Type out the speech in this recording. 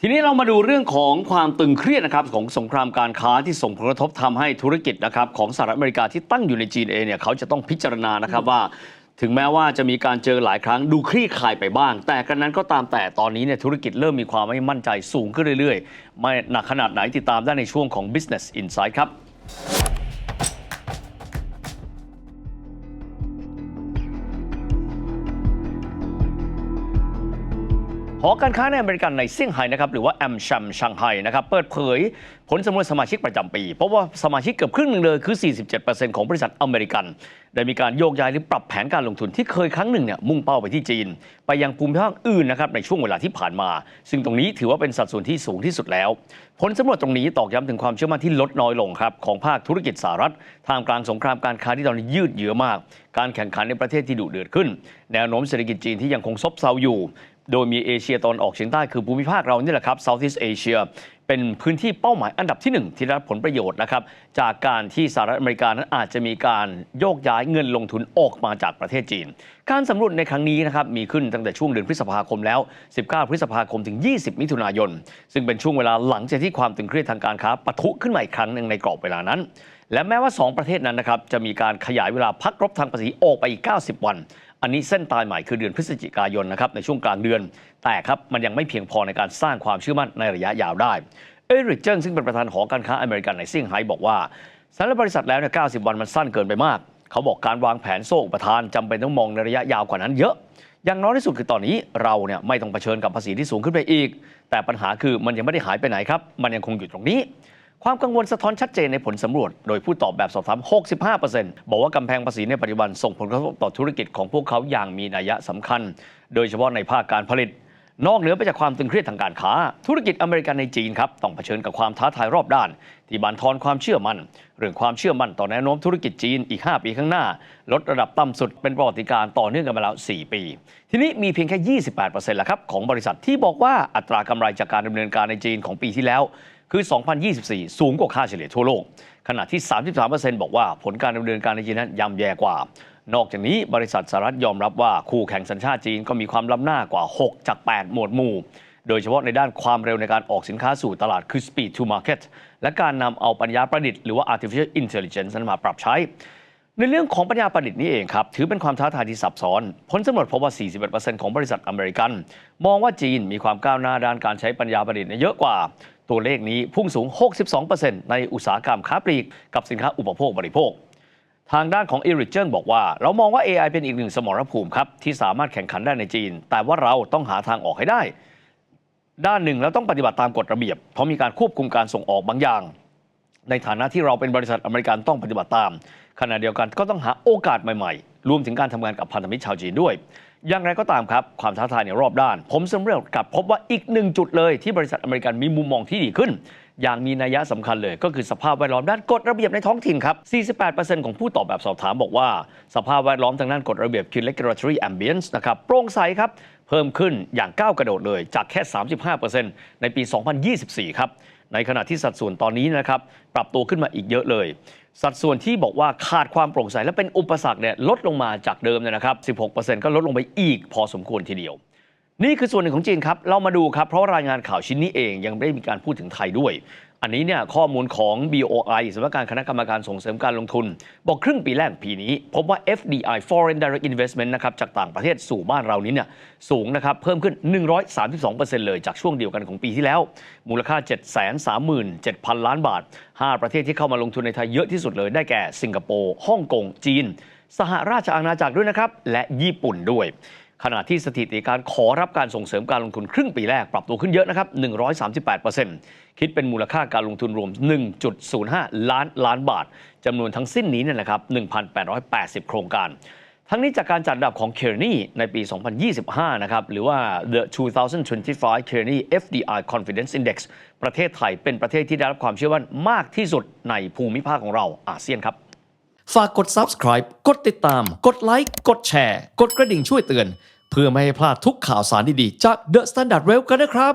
ทีนี้เรามาดูเรื่องของความตึงเครียดนะครับของสงครามการค้าที่ส่งผลกระทบทำให้ธุรกิจนะครับของสหรัฐอเมริกาที่ตั้งอยู่ในจีนเองเนี่ยเขาจะต้องพิจารณานะครับว่า ถึงแม้ว่าจะมีการเจอหลายครั้งดูคลี่คลายไปบ้าง แต่กันนั้นก็ตามแต่ตอนนี้เนี่ยธุรกิจเริ่มมีความไม่มั่นใจสูงขึ้นเรื่อยๆ ไม่หนักขนาดไหนติดตามได้ในช่วงของ Business Insight ครับ อการค้าในอเมริกันในเซี่ยงไฮ้นะครับหรือว่าแอมชัมชังไฮนะครับเปิดเผยผลสำรวจสมาชิกประจำปี เพราะว่าสมาชิกเกือบครึ่งหนึ่งเลยคือ 47%ของบริษัทอเมริกัน ได้มีการโยกย้ายหรือปรับแผนการลงทุนที่เคยครั้งหนึ่งเนี่ยมุ่งเป้าไปที่จีน ไปยังภูมิภาคอื่นนะครับในช่วงเวลาที่ผ่านมา ซึ่งตรงนี้ถือว่าเป็นสัดส่วนที่สูงที่สุดแล้ว ผลสำรวจตรงนี้ตอกย้ำถึงความเชื่อมั่นที่ลดน้อยลงครับของภาคธุรกิจสหรัฐท่ามกลางสงครามการค้าที่ตอนนี้ยืดเยื้อมาก การแข่งขันในประเทศที่ดุเดือดขึ้น แนวโน้มเศรษฐกิจจีนที่ยังคงซบเซาอยู่ โดยมีเอเชียตอนออกเฉียงใต้คือภูมิภาคเรานี่แหละครับ Southeast Asia เป็นพื้นที่เป้าหมายอันดับที่หนึ่งที่ได้รับผลประโยชน์นะครับ จากการที่สหรัฐอเมริกานั้นอาจจะมีการโยกย้ายเงินลงทุนออกมาจากประเทศจีน การสำรวจในครั้งนี้นะครับมีขึ้นตั้งแต่ช่วงเดือนพฤษภาคมแล้ว 19 พฤษภาคมถึง 20 มิถุนายน ซึ่งเป็นช่วงเวลาหลังจากที่ความตึงเครียดทางการค้าปะทุขึ้นมาอีกครั้งหนึ่งในกรอบเวลานั้น และแม้ว่า 2 ประเทศนั้นนะครับจะมีการขยายเวลาพักรบทางภาษีออกไปอีก 90 วันอันนี้เส้นตายใหม่คือเดือนพฤศจิกายนนะครับในช่วงกลางเดือน แต่ครับมันยังไม่เพียงพอในการสร้างความเชื่อมั่นในระยะยาวได้ เอริกเจิ้งซึ่งเป็นประธานหอการค้าอเมริกันในเซี่ยงไฮ้บอกว่าสำหรับบริษัทแล้วเนี่ย 90 วันมันสั้นเกินไปมาก เขาบอกการวางแผนโซ่อุปทานจำเป็นต้องมองในระยะยาวกว่านั้นเยอะ อย่างน้อยที่สุดคือตอนนี้เราเนี่ยไม่ต้องเผชิญกับภาษีที่สูงขึ้นไปอีก แต่ปัญหาคือมันยังไม่ได้หายไปไหนครับ มันยังคงอยู่ตรงนี้ ความกังวลสะท้อนชัดเจนในผลสำรวจ โดยผู้ตอบแบบสอบถาม 65%บอกว่ากำแพงภาษีในปัจจุบันส่งผลกระทบต่อธุรกิจของพวกเขาอย่างมีนัยสำคัญ โดยเฉพาะในภาคการผลิต นอกเหนือไปจากความตึงเครียดทางการค้า ธุรกิจอเมริกันในจีนครับต้องเผชิญกับความท้าทายรอบด้าน ที่บันทอนความเชื่อมั่นเรื่องความเชื่อมั่นต่อแนวโน้มธุรกิจจีนอีก 5 ปีข้างหน้า ลดระดับต่ำสุดเป็นประวัติการณ์ต่อเนื่องกันมาแล้ว 4 ปี ทีนี้มีเพียงแค่ 28%แหละครับของบริษัทที่บอกว่าอัตรากำไรจากการดำเนินการในจีนของปีที่แล้วคือ 2024 สูงกว่าค่าเฉลี่ยทั่วโลก ขณะที่ 33%บอกว่าผลการดำเนินการในจีนนั้นย่ำแย่กว่า นอกจากนี้บริษัทสหรัฐยอมรับว่าคู่แข่งสัญชาติจีนก็มีความล้ำหน้ากว่า 6 จาก 8 หมวดหมู่ โดยเฉพาะในด้านความเร็วในการออกสินค้าสู่ตลาดคือ speed to market และการนำเอาปัญญาประดิษฐ์หรือว่า artificial intelligence นั้นมาปรับใช้ ในเรื่องของปัญญาประดิษฐ์นี้เองครับ ถือเป็นความท้าทายที่ซับซ้อน ผลสำรวจพบว่า 41%ของบริษัทอเมริกัน มองว่าจีนมีความก้าวหน้าด้านการใช้ปัญญาประดิษฐ์เนี่ยเยอะกว่า ตัวเลขนี้พุ่งสูง 62%ในอุตสาหกรรมค้าปลีก กับสินค้าอุปโภคบริโภค ทางด้านของเอริเจนบอกว่า เรามองว่า AI เป็นอีกหนึ่งสมรภูมิครับ ที่สามารถแข่งขันได้ในจีน แต่ว่าเราต้องหาทางออกให้ได้ ด้านหนึ่งเราต้องปฏิบัติตามกฎระเบียบ เพราะมีการควบคุมการส่งออกบางอย่าง ในฐานะที่เราเป็นบริษัทอเมริกันต้องปฏิบัติตาม ขณะเดียวกันก็ต้องหาโอกาสใหม่ๆ รวมถึงการทำงานกับพันธมิตรชาวจีนด้วย อย่างไรก็ตามครับ ความท้าทายในรอบด้าน ผมสำเร็จกลับพบว่าอีกหนึ่งจุดเลยที่บริษัทอเมริกันมีมุมมองที่ดีขึ้น อย่างมีนัยสำคัญเลย ก็คือสภาพแวดล้อมด้านกฎระเบียบในท้องถิ่นครับ 48%ของผู้ตอบแบบสอบถามบอกว่า สภาพแวดล้อมทางด้านกฎระเบียบ คือ regulatory ambience นะครับโปร่งใสครับ เพิ่มขึ้นอย่างก้าวกระโดดเลยจากแค่ 35%ในปี 2024 ครับ ในขณะที่สัดส่วนตอนนี้นะครับปรับตัวขึ้นมาอีกเยอะเลย สัดส่วนที่บอกว่าขาดความโปร่งใสและเป็นอุปสรรคเนี่ยลดลงมาจากเดิมเนี่ยนะครับ 16%ก็ลดลงไปอีกพอสมควรทีเดียว นี่คือส่วนหนึ่งของจีนครับ เรามาดูครับ เพราะรายงานข่าวชิ้นนี้เองยังไม่ได้มีการพูดถึงไทยด้วย อันนี้เนี่ยข้อมูลของ BOI สำนักงานคณะกรรมการส่งเสริมการลงทุน บอกครึ่งปีแรกปีนี้ พบว่า FDI Foreign Direct Investment นะครับจากต่างประเทศสู่บ้านเรานี้เนี่ยสูงนะครับเพิ่มขึ้น 132%เลยจากช่วงเดียวกันของปีที่แล้ว มูลค่า 737,000 ล้านบาท 5 ประเทศที่เข้ามาลงทุนในไทยเยอะที่สุดเลยได้แก่สิงคโปร์ฮ่องกงจีน สหราชอาณาจักรด้วยนะครับและญี่ปุ่นด้วย ขณะที่สถิติการขอรับการส่งเสริมการลงทุนครึ่งปีแรกปรับตัวขึ้นเยอะนะครับ 138%คิดเป็นมูลค่าการลงทุนรวม 1.05 ล้านล้านบาทจำนวนทั้งสิ้นนี้เนี่ยนะครับ 1,880 โครงการ ทั้งนี้จากการจัดอันดับของ Kearney ในปี 2025 นะครับ หรือว่า The 2025 Kearney FDI Confidence Index ประเทศไทยเป็นประเทศที่ได้รับความเชื่อมั่นมากที่สุดในภูมิภาคของเราอาเซียนครับ ฝากกด subscribe กดติดตาม กดไลค์ กดแชร์ กดกระดิ่งช่วยเตือน เพื่อไม่ให้พลาดทุกข่าวสารดีๆ จาก The Standard Rail กันนะครับ